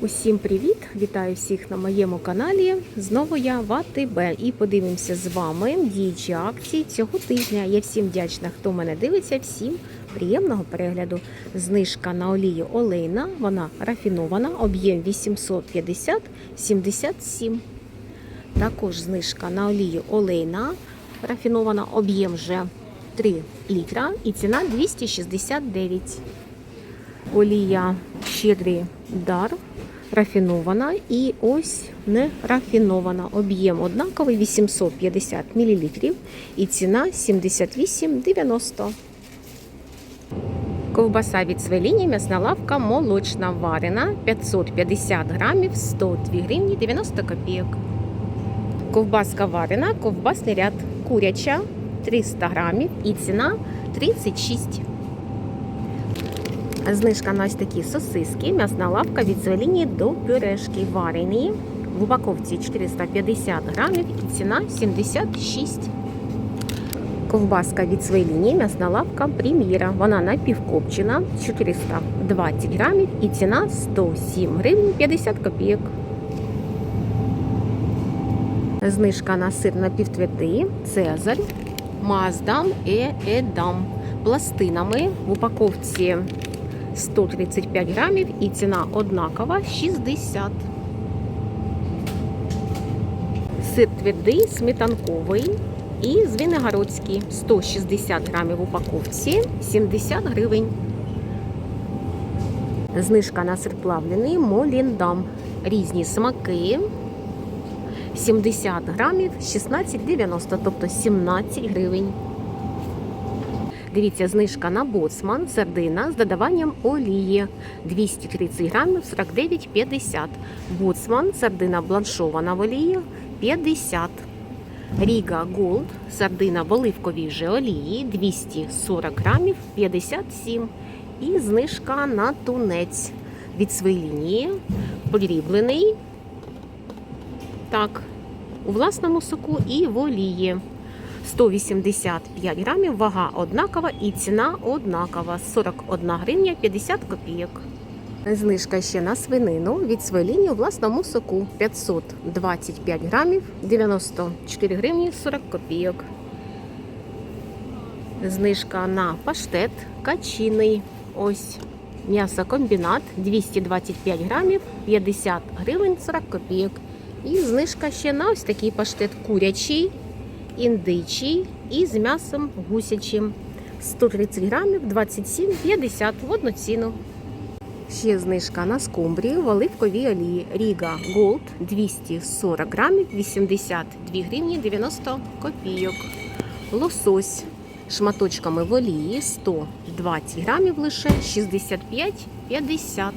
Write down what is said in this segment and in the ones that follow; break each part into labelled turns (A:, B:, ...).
A: Усім привіт! Вітаю всіх на моєму каналі. Знову я в АТБ і подивимося з вами діючі акції цього тижня. Я всім вдячна, хто мене дивиться. Всім приємного перегляду. Знижка на олію олейна, вона рафінована, об'єм 850-77. Також знижка на олію олейна, рафінована, об'єм вже 3 літра і ціна 269. Олія щедрий дар рафінована і ось не рафінована. Об'єм однаковий 850 мл і ціна 78,90. Ковбаса від свеліні, м'ясна лавка, молочна варена 550 грамів, 102 гривні 90 копійок. Ковбаска варена, ковбасний ряд куряча 300 грамів і ціна 36 Знижка на ось такі сосиски, м'ясна лавка від зелені до пюрешки варені. В упаковці 450 грамів і ціна 76. Ковбаска від Свейліні, м'ясна лавка прем'єра. Вона напівкопчена 420 грамів і ціна 107 гривень 50 копійок. Знижка на сир напівтвердий Цезарь, Маздам і Едам. Пластинами в упаковці 135 грамів і ціна однакова 60. Сир твердий, сметанковий і звенигородський 160 грамів в упаковці 70 гривень. Знижка на сир плавлений Моліндам. Різні смаки. 70 грамів 16,90, тобто 17 гривень. Дивіться, знижка на боцман, сардина з додаванням олії 230 грамів 49,50. Боцман, сардина бланшована в олії 50. Ріга Голд, сардина в оливковій же олії 240 грамів 57. І знижка на тунець від своєї лінії, подріблений. Так, у власному соку і в олії. 185 грамів, вага однакова і ціна однакова 41 гривня 50 копійок. Знижка ще на свинину від свинини у власному соку 525 грамів 94 гривні 40 копійок. Знижка на паштет качиний. Ось м'ясокомбінат 225 грамів 50 гривень 40 копійок. І знижка ще на ось такий паштет курячий індичий і з м'ясом гусячим. 130 грамів 27,50 в одну ціну. Ще знижка на скумбрію в оливковій олії Ріга Голд 240 грамів 82 гривні 90 копійок. Лосось шматочками в олії 120 грамів лише 65,50.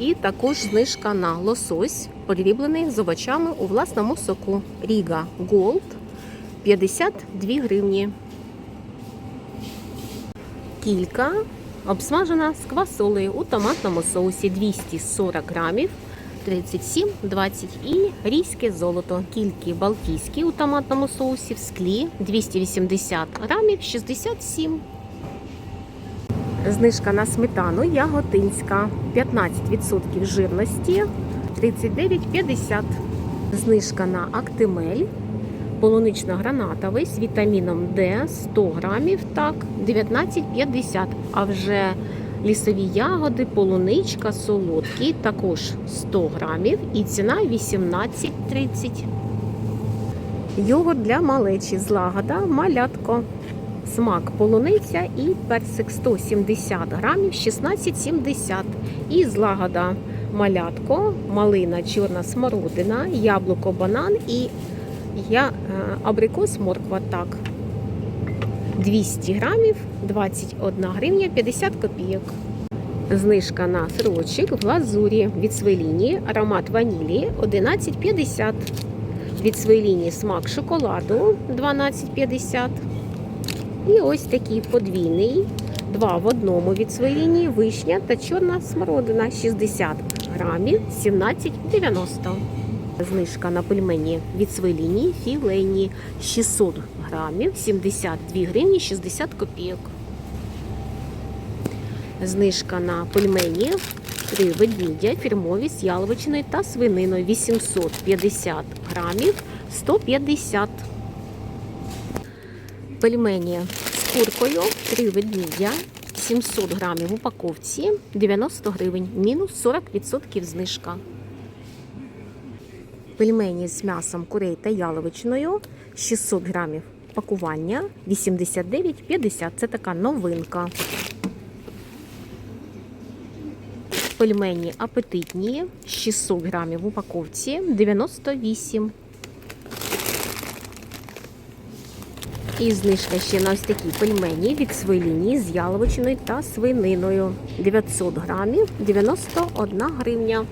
A: І також знижка на лосось, поріблений з овочами у власному соку. Ріга Голд 52 гривні. Кілька обсмажена з квасолею у томатному соусі 240 грамів 37,20 і рійське золото. Кільки балтійські у томатному соусі в склі 280 грамів 67. Знижка на сметану яготинська 15% жирності 39,50. Знижка на актимель полунично-гранатовий з вітаміном Д 100 грамів, так, 19,50. А вже лісові ягоди, полуничка, солодкі, також 100 грамів і ціна 18,30. Йогурт для малечі злагода, малятко. Смак полуниця і персик 170 грамів, 16,70. І злагода малятко, малина, чорна смородина, яблуко, банан і я абрикос морква так. 200 грамів, 21 гривня 50 копійок. Знижка на сирочок в глазурі від свеліні, аромат ванілі 11,50. Від свеліні смак шоколаду 12,50. І ось такий подвійний. Два в одному від свеліні, вишня та чорна смородина 60 грамів 17,90. Знижка на пельмені від свеліні філейні 600 грамів 72 гривні 60 копійок. Знижка на пельмені три ведмідя фірмові з яловичиною та свининою 850 грамів 150. Пельмені з куркою, три ведмідя 700 грамів в упаковці 90 гривень, мінус 40% знижка. Пельмені з м'ясом курей та яловичиною 600 грамів пакування 89,50. Це така новинка. Пельмені апетитні 600 грамів в упаковці 98. І знижка ще на ось такі пельмені від своєї лінії з яловичиною та свининою. 900 грамів 91 гривня.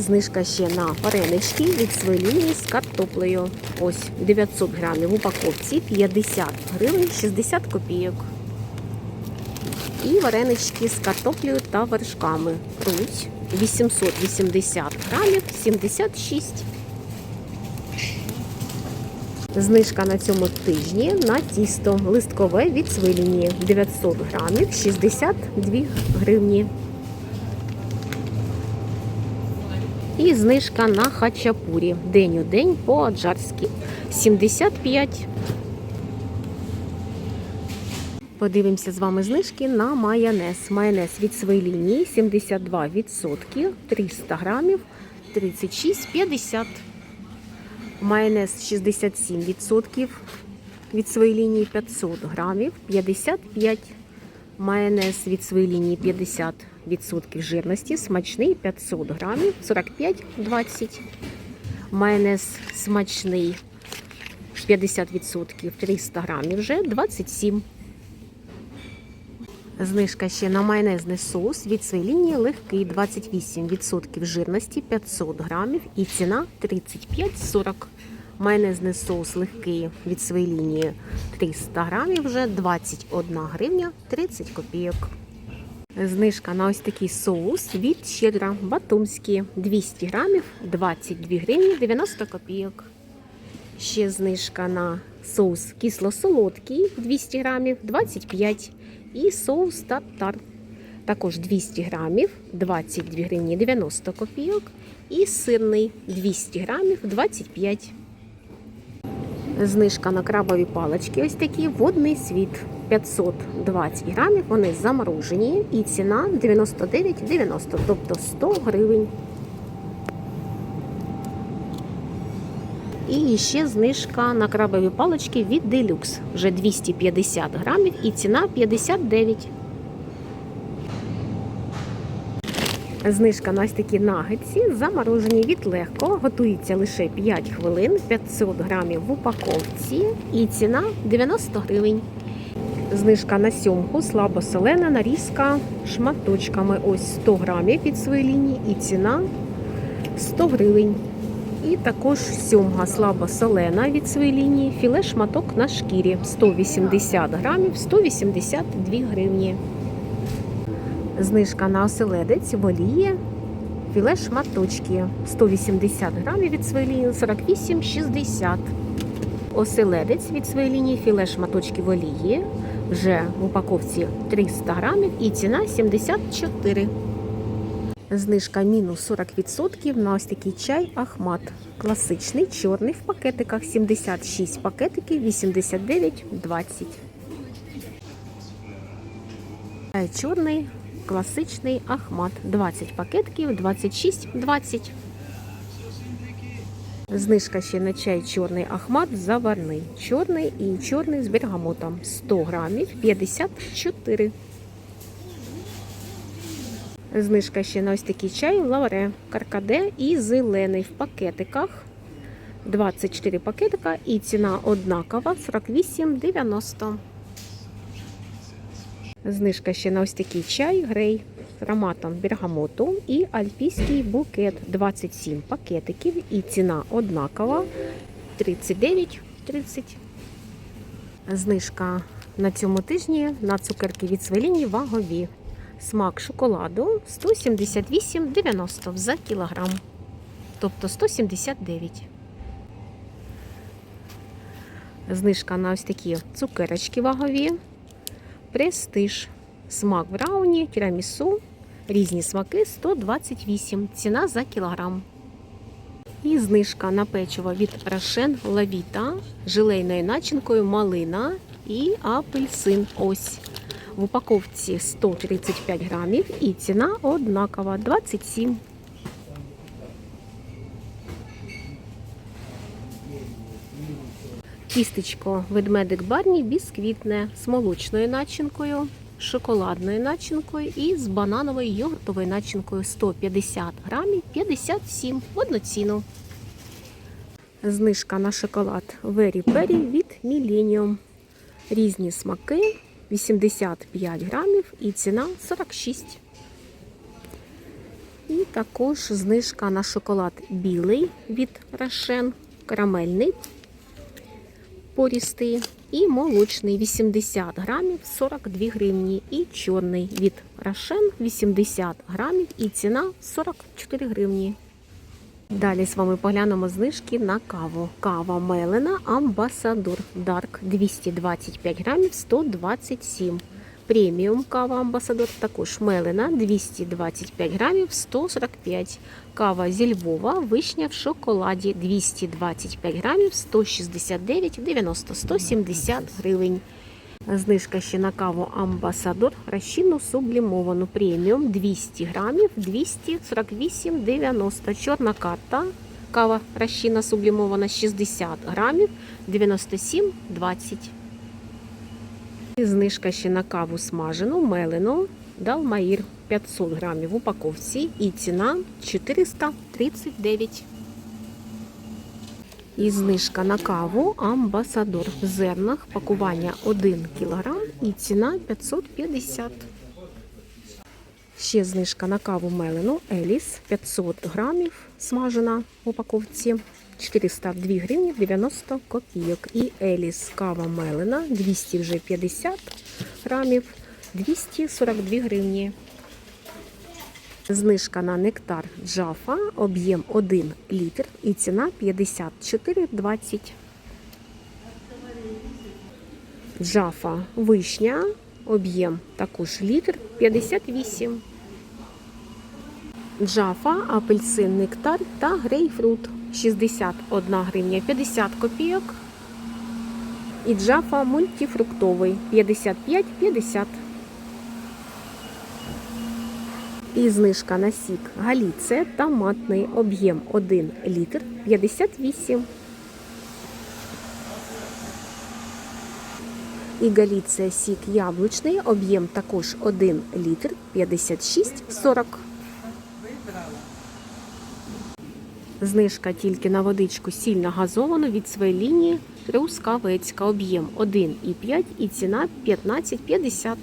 A: Знижка ще на варенички від своєї з картоплею. Ось 900 грамів в упаковці 50 гривень 60 копійок. І варенички з картоплею та вершками. Руть 880 грамів 76. Знижка на цьому тижні на тісто листкове від своєї лінії 900 грамів 62 гривні. І знижка на хачапурі. День у день по-аджарськи 75. Подивимося з вами знижки на майонез. Майонез від своєї лінії 72%, 300 грамів, 36,50. Майонез 67% від своєї лінії 500 грамів, 55. Майонез від своєї лінії 50% жирності, смачний 500 грамів, 45,20. Майонез смачний 50% 300 грамів вже 27. Знижка ще на майонезний соус від своєї лінії легкий 28% жирності 500 грамів і ціна 35,40. Майонезний соус легкий від своєї лінії 300 грамів вже 21 гривня 30 копійок. Знижка на ось такий соус від щедра батумський 200 грамів 22 гривні 90 копійок. Ще знижка на соус кисло-солодкий 200 грамів 25 і соус тартар. Також 200 грамів 22 гривні 90 копійок. І сирний 200 грамів 25. Знижка на крабові палички ось такі водний світ 520 грамів. Вони заморожені і ціна 99,90, тобто 100 гривень. І ще знижка на крабові палички від Deluxe. Вже 250 грамів і ціна 59. Знижка на ось такі нагетсі заморожені від легко. Готується лише 5 хвилин, 500 грамів в упаковці і ціна 90 гривень. Знижка на сьомку слабосолена нарізка шматочками. Ось 100 грамів від своєї лінії і ціна 100 гривень. І також сьомга слабо солена від своєї лінії, філе шматок на шкірі 180 грамів, 182 гривні. Знижка на оселедець в олії, філе шматочки 180 грамів від своєї лінії, 48,60. Оселедець від своєї лінії, філе шматочки в олії, вже в упаковці 300 грамів і ціна 74 Знижка мінус 40% на ось такий чай Ахмат. Класичний, чорний в пакетиках 76 пакетиків 89,20. Чай чорний, класичний Ахмат. 20 пакетиків 26,20. Знижка ще на чай чорний Ахмат заварний. Чорний і чорний з бергамотом. 100 грамів 54. Знижка ще на ось такий чай лавре, каркаде і зелений в пакетиках. 24 пакетика і ціна однакова 48,90. Знижка ще на ось такий чай грей з ароматом бергамоту і альпійський букет 27 пакетиків і ціна однакова 39,30. Знижка на цьому тижні на цукерки від Свеліні вагові. Смак шоколаду 178,90 за кілограм. Тобто 179. Знижка на ось такі цукерочки вагові. Престиж Смак брауні, тірамісу, різні смаки 128. Ціна за кілограм. І знижка на печиво від Рошен Лавіта, желейною начинкою малина і апельсин. Ось. В упаковці 135 грамів і ціна однакова 27. Тістечко ведмедик Барні бісквітне з молочною начинкою, шоколадною начинкою і з банановою йогуртовою начинкою 150 грамів 57 в одну ціну. Знижка на шоколад Very Berry від Millennium. Різні смаки 85 грамів і ціна 46. І також знижка на шоколад білий від Рошен, карамельний порістий і молочний 80 грамів 42 гривні. І чорний від Рошен 80 грамів і ціна 44 гривні. Далі з вами поглянемо знижки на каву. Кава Мелена Амбасадор Дарк 225 грамів 127. Преміум кава Амбасадор також Мелена 225 грамів 145. Кава зі Львова вишня в шоколаді 225 грамів 169 90 170 гривень. Знижка ще на каву Амбасадор розчинну сублімовану преміум 200 грамів 248,90. Чорна карта. Кава розчинна сублімована 60 грамів 97,20. І знижка ще на каву смажену, мелену, Далмаїр 500 грамів в упаковці і ціна 439. І знижка на каву Амбасадор в зернах, пакування 1 кг і ціна 550. Ще знижка на каву мелену Еліс 500 грамів смажена в упаковці 402 гривні 90 копійок. І Еліс кава мелена 200 вже 50 грамів 242 гривні. Знижка на нектар Джафа, об'єм 1 літр і ціна 54,20. Джафа вишня, об'єм також літр 58. Джафа, апельсин, нектар та грейпфрут 61 гривня 50 копійок. І джафа мультифруктовий 55,50. І знижка на сік Галіце томатний об'єм 1 літр 58. І Галіце сік яблучний об'єм також 1 літр 56,40. Знижка тільки на водичку сильно газовану від своєї лінії Трускавецька. Об'єм 1,5 і ціна 15,50.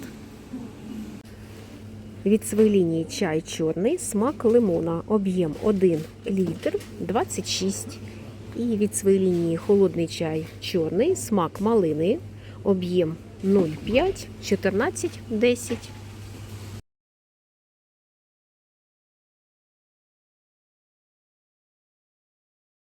A: Від своєї лінії чай чорний, смак лимона, об'єм 1 літр 26. І від своєї лінії холодний чай чорний, смак малини, об'єм 0,5 14,10.